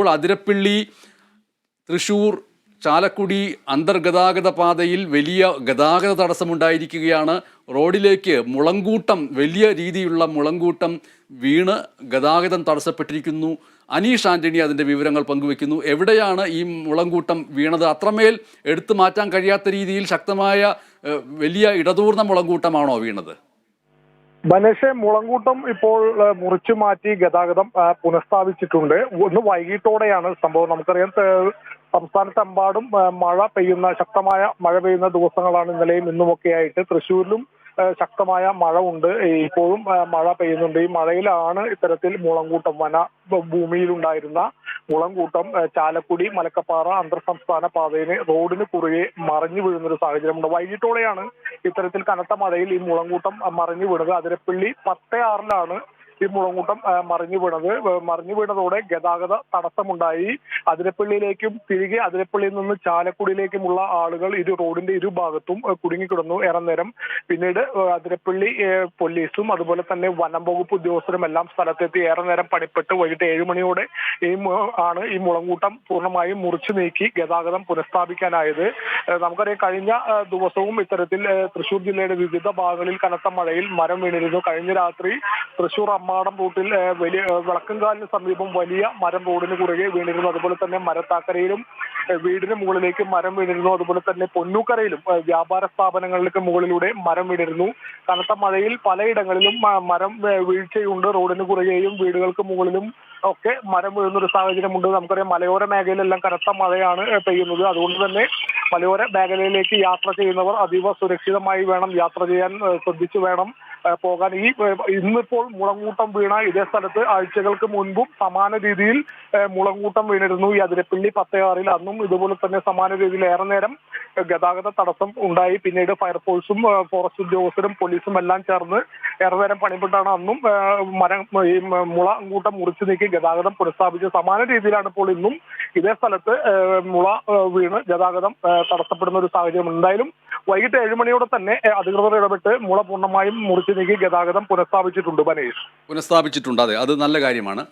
ഇപ്പോൾ അതിരപ്പിള്ളി തൃശൂർ ചാലക്കുടി അന്തർഗതാഗത പാതയിൽ വലിയ ഗതാഗത തടസ്സമുണ്ടായിരിക്കുകയാണ്. റോഡിലേക്ക് മുളങ്കൂട്ടം വലിയ രീതിയിലുള്ള മുളങ്കൂട്ടം വീണ് ഗതാഗതം തടസ്സപ്പെട്ടിരിക്കുന്നു. അനീഷ് ആന്റണി അതിന്റെ വിവരങ്ങൾ പങ്കുവെക്കുന്നു എവിടെയാണ് ഈ മുളങ്കൂട്ടം വീണത്? അത്രമേൽ എടുത്തു മാറ്റാൻ കഴിയാത്ത രീതിയിൽ ശക്തമായ വലിയ ഇടതൂർന്ന മുളങ്കൂട്ടമാണോ വീണത്? ബനേഷെ മുളങ്കൂട്ടം ഇപ്പോൾ മുറിച്ചു മാറ്റി ഗതാഗതം പുനഃസ്ഥാപിച്ചിട്ടുണ്ട്. ഒന്ന് വൈകിട്ടോടെയാണ് സംഭവം. നമുക്കറിയാം സംസ്ഥാനത്തെമ്പാടും മഴ പെയ്യുന്ന ശക്തമായ മഴ പെയ്യുന്ന ദിവസങ്ങളാണ് ഇന്നലെയും ഇന്നുമൊക്കെ ആയിട്ട് തൃശ്ശൂരിലും ശക്തമായ മഴ ഉണ്ട്. ഇപ്പോഴും മഴ പെയ്യുന്നുണ്ട്. ഈ മഴയിലാണ് ഇത്തരത്തിൽ മുളങ്കൂട്ടം വന ഭൂമിയിലുണ്ടായിരുന്ന മുളങ്കൂട്ടം ചാലക്കുടി മലക്കപ്പാറ അന്തർ സംസ്ഥാന പാതയിന് റോഡിന് കുറുകെ മറിഞ്ഞു വീഴുന്ന ഒരു സാഹചര്യമുണ്ട്. വൈകിട്ടോടെയാണ് ഇത്തരത്തിൽ കനത്ത മഴയിൽ ഈ മുളങ്കൂട്ടം മറിഞ്ഞു വീണത്. അതിരപ്പള്ളി പത്തേ ആറിലാണ് ഈ മുളങ്കൂട്ടം മറിഞ്ഞു വീണത്. മറിഞ്ഞു വീണതോടെ ഗതാഗത തടസ്സമുണ്ടായി. അതിരപ്പള്ളിയിലേക്കും തിരികെ അതിരപ്പള്ളിയിൽ നിന്ന് ചാലക്കുടിയിലേക്കുമുള്ള ആളുകൾ ഇരു റോഡിന്റെ ഇരുഭാഗത്തും ഭാഗത്തും കുടുങ്ങിക്കിടന്നു ഏറെ നേരം. പിന്നീട് അതിരപ്പള്ളി പോലീസും അതുപോലെ തന്നെ വനം വകുപ്പ് ഉദ്യോഗസ്ഥരും എല്ലാം സ്ഥലത്തെത്തി ഏറെ നേരം പണിപ്പെട്ട് വൈകിട്ട് ഏഴുമണിയോടെ ഈ ആണ് ഈ മുളങ്കൂട്ടം പൂർണമായും മുറിച്ചു നീക്കി ഗതാഗതം പുനഃസ്ഥാപിക്കാനായത്. നമുക്കറിയാം കഴിഞ്ഞ ദിവസവും ഇത്തരത്തിൽ തൃശൂർ ജില്ലയുടെ വിവിധ ഭാഗങ്ങളിൽ കനത്ത മഴയിൽ മരം വീണിരുന്നു. കഴിഞ്ഞ രാത്രി തൃശൂർ അമ്മാടം റൂട്ടിൽ വലിയ ഏഹ് വിളക്കുംകാലിന് സമീപം വലിയ മരം റോഡിന് കുറുകെ വീണിരുന്നു. അതുപോലെ തന്നെ മരത്താക്കരയിലും വീടിന് മുകളിലേക്ക് മരം വീണിരുന്നു. അതുപോലെ തന്നെ പൊന്നൂക്കരയിലും വ്യാപാര സ്ഥാപനങ്ങൾക്ക് മുകളിലൂടെ മരം വീണിരുന്നു. കനത്ത മഴയിൽ പലയിടങ്ങളിലും മരം വീഴ്ചയുണ്ട്. റോഡിന് കുറുകെയും വീടുകൾക്ക് മുകളിലും ഒക്കെ മരം വീഴുന്ന ഒരു സാഹചര്യമുണ്ട്. നമുക്കറിയാം മലയോര മേഖലയിലെല്ലാം കനത്ത മഴയാണ് പെയ്യുന്നത്. അതുകൊണ്ട് തന്നെ മലയോര മേഖലയിലേക്ക് യാത്ര ചെയ്യുന്നവർ അതീവ സുരക്ഷിതമായി വേണം യാത്ര ചെയ്യാൻ ശ്രദ്ധിച്ചു വേണം പോകാൻ. ഈ ഇന്നിപ്പോൾ മുളങ്കൂട്ടം വീണ ഇതേ സ്ഥലത്ത് ആഴ്ചകൾക്ക് മുൻപും സമാന രീതിയിൽ മുളങ്കൂട്ടം വീണിരുന്നു ഈ അതിരപ്പിള്ളി പത്തയാറിൽ. അന്നും ഇതുപോലെ തന്നെ സമാന രീതിയിൽ ഏറെ നേരം ഗതാഗത തടസ്സം ഉണ്ടായി. പിന്നീട് ഫയർഫോഴ്സും ഫോറസ്റ്റ് ഉദ്യോഗസ്ഥരും പോലീസും എല്ലാം ചേർന്ന് ഏറെ നേരം പണിപ്പെട്ടാണ് അന്നും മരം ഈ മുളങ്കൂട്ടം മുറിച്ചു നീക്കി ഗതാഗതം പുനഃസ്ഥാപിച്ചത്. സമാന രീതിയിലാണ് ഇപ്പോൾ ഇന്നും ഇതേ സ്ഥലത്ത് മുള വീണ് ഗതാഗതം തടസ്സപ്പെടുന്ന ഒരു സാഹചര്യം എന്തായാലും വൈകിട്ട് ഏഴ് മണിയോടെ തന്നെ അധികൃതർ ഇടപെട്ട് മുള പൂർണമായും മുറിച്ചു നീക്കി ഗതാഗതം പുനഃസ്ഥാപിച്ചിട്ടുണ്ട് ബനേഷ്. പുനഃസ്ഥാപിച്ചിട്ടുണ്ട്. അതെ അത് നല്ല കാര്യമാണ്.